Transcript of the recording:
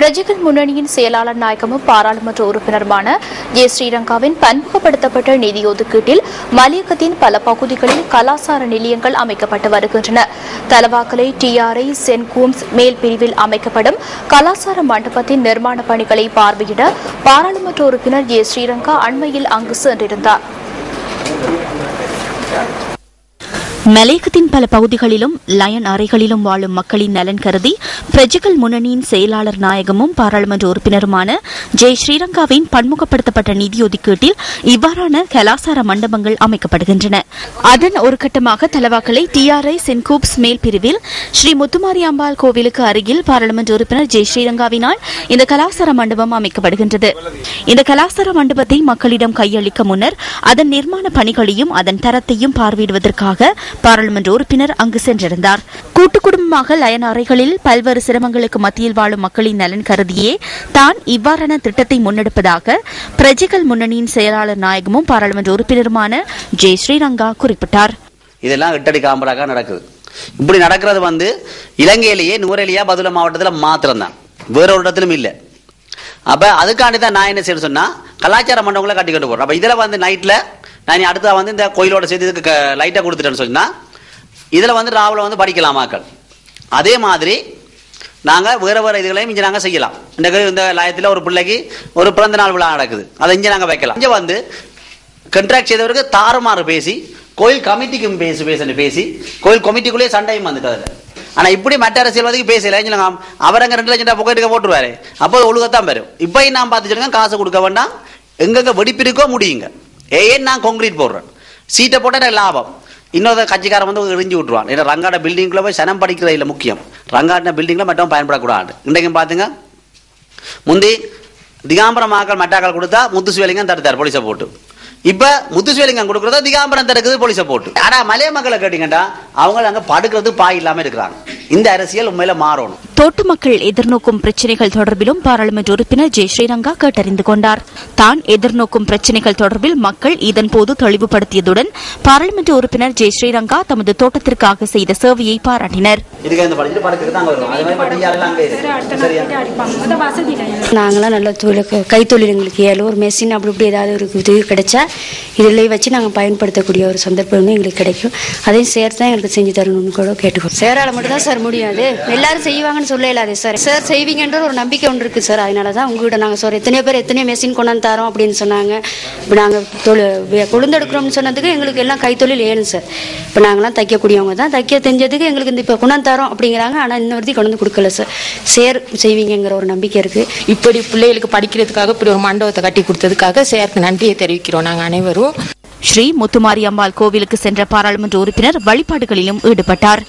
பிரஜைகள் முன்னணியின் செயலாளர் நாயகமும் பாராளுமன்ற உறுப்பினருமான ஜே ஸ்ரீரங்காவின் பன்முகப்படுத்தப்பட்ட நிதி ஒதுக்கீட்டில் மலையகத்தின் பல பகுதிகளில் கலாசார நிலையங்கள் அமைக்கப்பட்டு வருகின்றன. தலவாக்கலை டிஆர்ஐ சென்ட் கூம்ஸ் மேல் பிரிவில் அமைக்கப்படும் கலாசார மண்டபத்தின் நிர்மாண பணிகளை பார்வையிட பாராளுமன்ற உறுப்பினர் ஜே ஸ்ரீரங்கா அண்மையில் அங்கு சென்றிருந்தார். மலையகத்தின் பல பகுதிகளிலும் லயன் அறைகளிலும் வாழும் மக்களின் நலன் கருதி பிரஜைகள் முன்னணியின் செயலாளர் நாயகமும் பாராளுமன்ற உறுப்பினருமான ஜெய் ஸ்ரீரங்காவின் பன்முகப்படுத்தப்பட்ட நிதி ஒதுக்கீட்டில் இவ்வாறான கலாசார மண்டபங்கள் அமைக்கப்படுகின்றன. அதன் ஒரு கட்டமாக தலவாக்களை டிஆர்ஐ சென்கூப்ஸ் மேல் பிரிவில் ஸ்ரீ முத்துமாரியாம்பாள் கோவிலுக்கு அருகில் பாராளுமன்ற உறுப்பினர் ஜெய் ஸ்ரீரங்காவினால் இந்த கலாசார மண்டபம் அமைக்கப்படுகின்றது. இந்த கலாசார மண்டபத்தை மக்களிடம் கையளிக்க முன்னர் அதன் நிர்மாண பணிகளையும் அதன் தரத்தையும் பார்வையிடுவதற்காக பாராளுமன்ற உறுப்பினர் அங்கு சென்றிருந்தார். கூட்டு குடும்பமாக லயன் அறைகளில் பல்வேறு சிரமங்களுக்கு மத்தியில் வாழும் மக்களின் நலன் கருதியே தான் இவ்வாறான திட்டத்தை முன்னெடுப்பதாக பிரஜைகள் முன்னணியின் செயலாளர் நாயகமும் பாராளுமன்ற உறுப்பினருமான ஜெய் ஸ்ரீரங்கா குறிப்பிட்டார். இதெல்லாம் எட்டடி காம்பராக நடக்குது. இப்படி நடக்கிறது வந்து இலங்கையிலேயே நூரெலியா பதுல மாவட்டத்தில் மாத்திரம்தான். வேற ஒரு இடத்திலும் இல்லை. அப்ப அதுக்காண்டி தான் நான் என்ன செய்ய சொன்னா கலாச்சார மண்டபங்களை கட்டி கொண்டு போறோம். அப்ப இதுல வந்து நைட்ல நான் நீ அடுத்தா வந்து இந்த கோயிலோட சேர்த்து இதுக்கு லைட்டாக கொடுத்துட்டேன்னு சொன்னால் இதில் வந்து ராவில் வந்து படிக்கலாம் மக்கள் அதே மாதிரி நாங்கள் வேற வேறு இதுகளையும் இங்கே நாங்கள் செய்யலாம். இந்த இந்த லயத்தில் ஒரு பிள்ளைக்கு ஒரு பிறந்த நாள் விழா நடக்குது. அதை இங்கே நாங்கள் வைக்கலாம். இங்கே வந்து கண்ட்ராக்ட் செய்தவருக்கு தாறுமாறு பேசி கோயில் கமிட்டிக்கும் பேசி பேசணும் பேசி கோயில் கமிட்டிக்குள்ளேயே சண்டையும் வந்துட்டு அதில் ஆனால் இப்படி மற்ற அரசியல்வாதிக்கு பேசல. சொல்லுங்க அவரங்க ரெண்டு லட்சம் ரூபாய் புகைட்டுக்க போட்டுருவாரு. அப்போ ஒழுகத்தான் வரும். இப்போயும் நான் பார்த்து சொல்லுங்க காசு கொடுக்க வேண்டாம். எங்கெங்க வெடிப்பிருக்கோ முடியுங்க. ஏன் நான் கான்கிரீட் போடுறேன்? சீட்டை போட்டால் எனக்கு லாபம். இன்னொரு கட்சிக்காரன் வந்து எரிஞ்சு விட்டுருவான். ஏன்னா ரங்காட பில்டிங்குள்ள போய் சனம் படிக்கிறது இல்லை முக்கியம். ரங்காட்டின பில்டிங்கில் மட்டும் பயன்படக்கூடாது. இன்றைக்கும் பார்த்துங்க. முந்தி திகாம்பரம் ஆக்கள் மட்டாக்கள் கொடுத்தா முத்துசுவேலிங்கம் தடுத்தார் போலீஸை போட்டு. இப்போ முத்துசுவேலிங்கம் கொடுக்குறதோ திகாம்பரம் தடுக்குது போலீஸை போட்டு. ஆனால் மலைய மக்களை கேட்டிங்கன்னா அவங்க அங்கே படுக்கிறது பாய் இல்லாமல் இருக்கிறாங்க. இந்த அரசியல் உண்மையில் மாறணும். தோட்ட மக்கள் எதிர்நோக்கும் பிரச்சினைகள் தொடர்பிலும் பாராளுமன்ற உறுப்பினர் ஜெய் ஸ்ரீரங்கா கேட்டறிந்து கொண்டார். தான் எதிர்நோக்கும் பிரச்சினைகள் தொடர்பில் மக்கள் இதன்போது தெளிவுபடுத்தியதுடன் பாராளுமன்ற உறுப்பினர் ஜெய் ஸ்ரீரங்கா தமது தோட்டத்திற்காக செய்த சேவையை பாராட்டினர். நாங்களாம் நல்ல தொழில் கைத்தொழில் எங்களுக்கு ஏழு ஒரு மெஷின் அப்படி இப்படி ஏதாவது ஒரு இது கிடைச்சா இதில் வச்சு நாங்கள் பயன்படுத்தக்கூடிய ஒரு சந்தர்ப்பம் எங்களுக்கு கிடைக்கும். அதையும் சேர்த்து தான் எங்களுக்கு செஞ்சு தரணும்னு கூட கேட்டுக்கோம் சேரால மட்டும் தான் சார் முடியும் அது. எல்லாரும் செய்வாங்கன்னு சொல்ல இல்லாதே சார் சார் செய்வீங்கன்ற ஒரு நம்பிக்கை ஒன்று இருக்குது சார் அதனால தான் உங்ககிட்ட நாங்கள் சார் எத்தனையோ பேர் எத்தனையோ மெஷின் கொண்டாந்து தரோம் அப்படின்னு சொன்னாங்க. இப்போ நாங்கள் தொழில் கொழுந்தெடுக்கிறோம்னு சொன்னதுக்கு எங்களுக்கு எல்லாம் கைத்தொழில் ஏணும் சார் இப்போ நாங்களாம் தைக்கக்கூடியவங்க தான். தைக்க தெரிஞ்சதுக்கு எங்களுக்கு இந்த இப்போ கொண்டாந்து தரோம் அப்படிங்கிறாங்க. ஆனால் இன்னொருத்தி கொண்டு வந்து கொடுக்கல சார் சேர் செய்வீங்கங்கிற ஒரு நம்பிக்கை இருக்குது இப்படி பிள்ளைகளுக்கு படிக்கிறதுக்காக இப்படி ஒரு மண்டபத்தை கட்டி கொடுத்ததுக்காக சேர்த்து நன்றியை தெரிவிக்கிறோம் நாங்கள் அனைவரும். ஸ்ரீ முத்துமாரியம்மாள் கோவிலுக்கு சென்ற பாராளுமன்ற உறுப்பினர் வழிபாடுகளிலும் ஈடுபட்டார்.